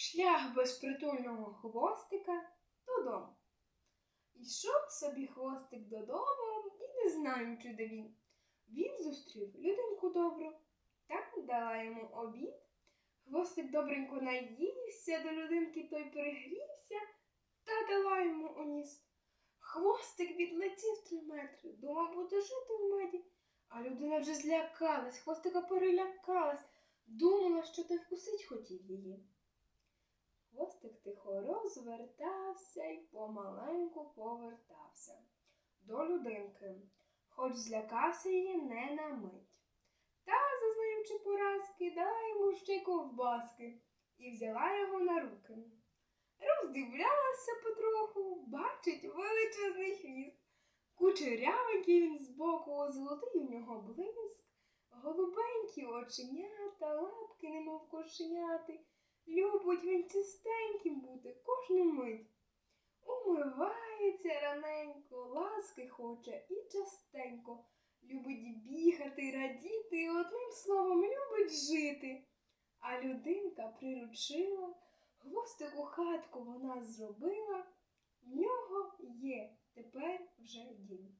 Шлях безпритульного хвостика додому. Йшов собі хвостик додому і не знаючи, де він. Він зустрів людинку добру та дала йому обід. Хвостик добренько наївся, до людинки той перегрівся та дала йому у ніс. Хвостик відлетів три метри, думав буде жити в меді. А людина вже злякалась, хвостика перелякалась, думала, що той вкусить хотів її. Хвостик тихо розвертався і помаленьку повертався до людинки, хоч злякався її не на мить. Та, зазнаючи поразки, дала йому ще ковбаски і взяла його на руки. Роздивлялася потроху, бачить величезний хвіст. Кучерявенький він збоку, золотий у нього блиск, голубенькі оченята, лапки, немов кошеняти. Любить він чистеньким бути кожну мить. Умивається раненько, ласки хоче і частенько. Любить бігати, радіти, одним словом, любить жити. А людинка приручила, хвостику хатку вона зробила, в нього є тепер вже дім.